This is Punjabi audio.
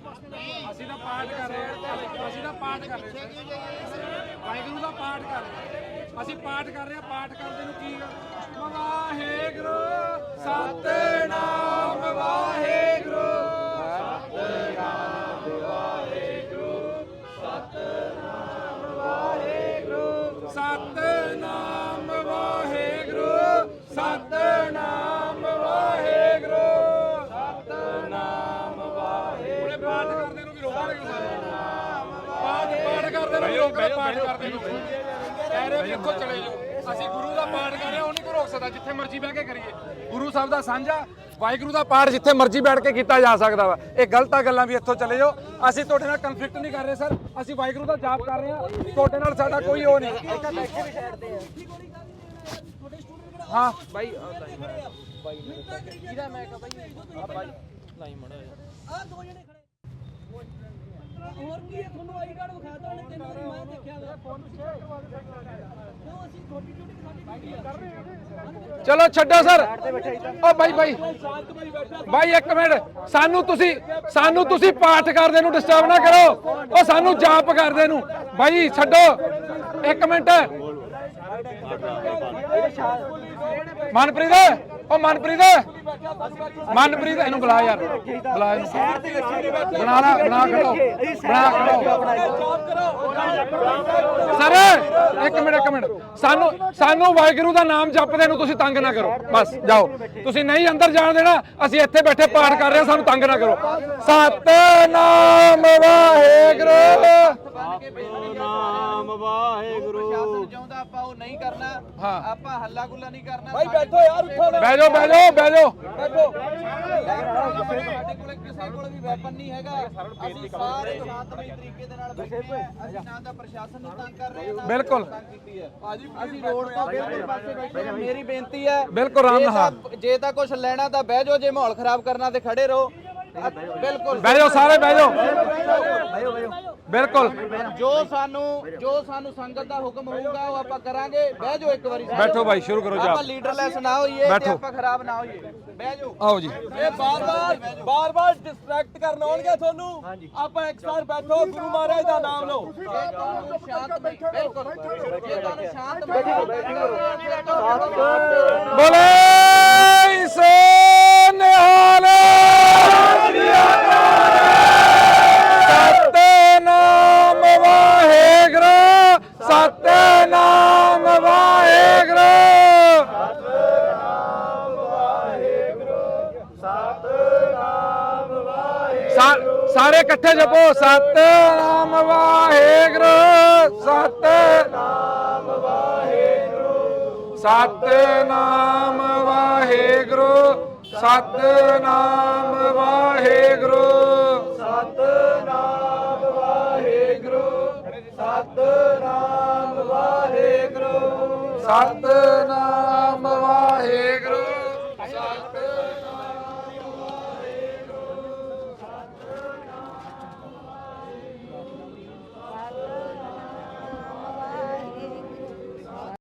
ਪਾਠ ਕਰ ਰਹੇ ਹਾਂ, ਅਸੀਂ ਤਾਂ ਪਾਠ ਕਰ ਰਹੇ ਹਾਂ ਵਾਹਿਗੁਰੂ ਦਾ ਪਾਠ ਕਰ ਰਹੇ ਅਸੀਂ ਪਾਠ ਕਰ ਰਹੇ ਹਾਂ, ਪਾਠ ਕਰਦੇ ਨੂੰ ਕੀ ਵਾਹਿਗੁਰੂ, ਸਤਨਾਮ ਵਾਹਿਗੁਰੂ। ਸਤਨਾਮ ਪਾਠ ਕਰਦੇ ਨੂੰ ਵੀ ਰੋਕਾਂਗੇ ਪਾਠ ਕਰਦੇ ਨੂੰ। ਕਹਿ ਰਹੇ ਵੀ ਇੱਥੋਂ ਚਲੇ ਜਾਓ। ਅਸੀਂ ਗੁਰੂ ਦਾ ਪਾਠ ਕਰ ਰਹੇ ਹਾਂ ਉਹ ਨਹੀਂ ਕੋ ਰੋਕ ਸਕਦਾ ਜਿੱਥੇ ਮਰਜ਼ੀ ਬਹਿ ਕੇ ਕਰੀਏ। ਗੁਰੂ ਸਾਹਿਬ ਦਾ ਸਾਂਝਾ ਵਾਹਿਗੁਰੂ ਦਾ ਪਾਠ ਜਿੱਥੇ ਮਰਜ਼ੀ ਬੈਠ ਕੇ ਕੀਤਾ ਜਾ ਸਕਦਾ ਵਾ। ਇਹ ਗਲਤ ਗੱਲਾਂ ਵੀ ਇੱਥੋਂ ਚਲੇ ਜਾਓ। ਅਸੀਂ ਤੁਹਾਡੇ ਨਾਲ ਕਨਫਲਿਕਟ ਨਹੀਂ ਕਰ ਰਹੇ ਸਰ। ਅਸੀਂ ਵਾਹਿਗੁਰੂ ਦਾ ਜਾਪ ਕਰ ਰਹੇ ਹਾਂ। ਤੁਹਾਡੇ ਨਾਲ ਸਾਡਾ ਕੋਈ ਉਹ ਨਹੀਂ। ਹਾਂ। ਬਾਈ ਇਹਦਾ ਮੈਂ ਕਹਾਂ ਬਾਈ? ਆ ਬਾਈ। ਲਾਈ ਮੜਾ ਆ ਦੋ ਜਣੇ ਖੜੇ। ਹੋਰ ਕੀ ਹੈ? ਤੁਹਾਨੂੰ ਆਈ ਕਾਰਡ ਵਿਖਾਤਾ ਉਹਨੇ ਤਿੰਨ ਵਾਰੀ ਮੈਂ ਦੇਖਿਆ ਵਾ। ਫੋਨ ਕਿਉਂ ਅਸੀਂ ਤੁਹਾਡੀ ਡਿਊਟੀ ਸਾਡੀ ਡਿਊਟੀ ਆ? ਚਲੋ ਛੱਡੋ ਸਰ। ਓ ਬਾਈ ਬਾਈ। ਬਾਈ ਇੱਕ ਮਿੰਟ। ਸਾਨੂੰ ਤੁਸੀਂ ਸਾਨੂੰ ਤੁਸੀਂ ਪਾਠ ਕਰਦੇ ਨੂੰ ਡਿਸਟਰਬ ਨਾ ਕਰੋ। ਓ ਸਾਨੂੰ ਜਾਪ ਕਰਦੇ ਨੂੰ। ਬਾਈ ਛੱਡੋ। ਇੱਕ ਮਿੰਟ। ਮਨਪ੍ਰੀਤ। ਉਹ ਮਨਪ੍ਰੀਤ। ਮਨਪ੍ਰੀਤ, ਇਹਨੂੰ ਬੁਲਾ ਯਾਰ। ਬੁਲਾ ਇਹਨੂੰ। ਬਣਾ ਲਾ, ਬਣਾ ਖੜੋ। ਬਣਾ ਖੜੋ। ਸਰ, ਇੱਕ ਮਿੰਟ ਇੱਕ ਮਿੰਟ। ਸਾਨੂੰ ਸਾਨੂੰ ਵਾਹਿਗੁਰੂ ਦਾ ਨਾਮ ਜਪਦੇ ਨੂੰ ਤੁਸੀਂ ਤੰਗ ਨਾ ਕਰੋ। ਬਸ, ਜਾਓ। ਤੁਸੀਂ ਨਹੀਂ ਅੰਦਰ ਜਾਣ ਦੇਣਾ, ਅਸੀਂ ਇੱਥੇ ਬੈਠੇ ਪਾਠ ਕਰ ਰਹੇ ਹਾਂ, ਸਾਨੂੰ ਤੰਗ ਨਾ ਕਰੋ। ਸਤਨਾਮ ਵਾਹਿਗੁਰੂ। ਨਾਮ ਵਾਹਿਗੁਰੂ। ਨਹੀਂ ਕਰਨਾ ਹਾਂ। ਆਪਾਂ ਹੱਲਾ ਗੁੱਲਾ ਨਹੀਂ ਕਰਨਾ ਭਾਈ ਬੈਠੋ ਯਾਰ ਉੱਠੋ ਬਹਿ ਜਾਓ ਬਹਿ ਜਾਓ ਬਹਿ ਜਾਓ। ਬੈਠੋ। ਸਾਡੇ ਕੋਲ ਕਿਸੇ ਕੋਲ ਵੀ ਵੈਪਨ ਨਹੀਂ ਹੈਗਾ। ਅਸੀਂ ਸਾਰੇ ਸ਼ਾਂਤਮਈ ਤਰੀਕੇ ਦੇ ਨਾਲ ਬੈਠੇ ਹਾਂ। ਅਸੀਂ ਨਾ ਤਾਂ ਪ੍ਰਸ਼ਾਸਨ ਨੂੰ ਤੰਗ ਕਰ ਰਹੇ ਹਾਂ ਨਾ ਬਿਲਕੁਲ। ਤੰਗ ਕੀਤੀ ਹੈ। ਅਸੀਂ ਰੋਡ ਤੋਂ ਬਿਲਕੁਲ ਪਾਸੇ ਬੈਠੇ ਹਾਂ। ਮੇਰੀ ਬੇਨਤੀ ਹੈ ਬਿਲਕੁਲ ਆਰਾਮ ਜੇ ਨਾਲ। ਤਾਂ- ਜੇ ਤਾਂ ਕੁਝ ਲੈਣਾ ਤਾਂ ਬਹਿ ਜਾਓ ਜੇ ਮਾਹੌਲ ਖਰਾਬ ਕਰਨਾ ਤੇ ਖੜੇ ਰਹੋ। ਬਿਲਕੁਲ। ਬਹਿ ਜਾਓ ਸਾਰੇ ਬਹਿ ਜਾਓ। ਬਿਲਕੁਲ। ਜੋ ਸਾਨੂੰ ਜੋ ਸਾਨੂੰ ਸੰਗਤ ਦਾ ਹੁਕਮ ਹੋਊਗਾ ਉਹ ਆਪਾਂ ਕਰਾਂਗੇ। ਬਹਿ ਜਾਓ ਇੱਕ ਵਾਰੀ ਬੈਠੋ ਭਾਈ ਸ਼ੁਰੂ ਕਰੋ ਆਪਾਂ ਜਾਪ। ਲੀਡਰਲੈਸ ਨਾ ਹੋਈਏ ਤੇ। ਆਪਾਂ ਖਰਾਬ ਨਾ ਹੋਈਏ। ਬਹਿ ਜਾਓ। ਆਓ ਜੀ। ਇਹ ਬਾਰ-ਬਾਰ ਬਾਰ-ਬਾਰ ਡਿਸਟਰੈਕਟ ਕਰਨ ਆਉਣਗੇ ਤੁਹਾਨੂੰ। ਆਪਾਂ ਇੱਕ ਵਾਰ ਬੈਠੋ ਗੁਰੂ ਮਹਾਰਾਜ ਦਾ ਨਾਮ ਲਓ। ਜੇ ਸ਼ਾਂਤਮਈ ਬਿਲਕੁਲ। ਜੇ ਤੁਹਾਨੂੰ ਬੋਲੇ। ਸਾਰੇ ਇਕੱਠੇ ਜਪੋ ਸਤਨਾਮ ਵਾਹਿਗੁਰੂ ਸਤਨਾਮ ਸਤਨਾਮ ਵਾਹਿਗੁਰੂ ਸਤਨਾਮ ਵਾਹਿਗੁਰੂ। ਸਤਨਾਮ ਵਾਹਿਗੁਰੂ ਸਤਨਾਮ ਵਾਹਿਗੁਰੂ। ਸਤਨਾਮ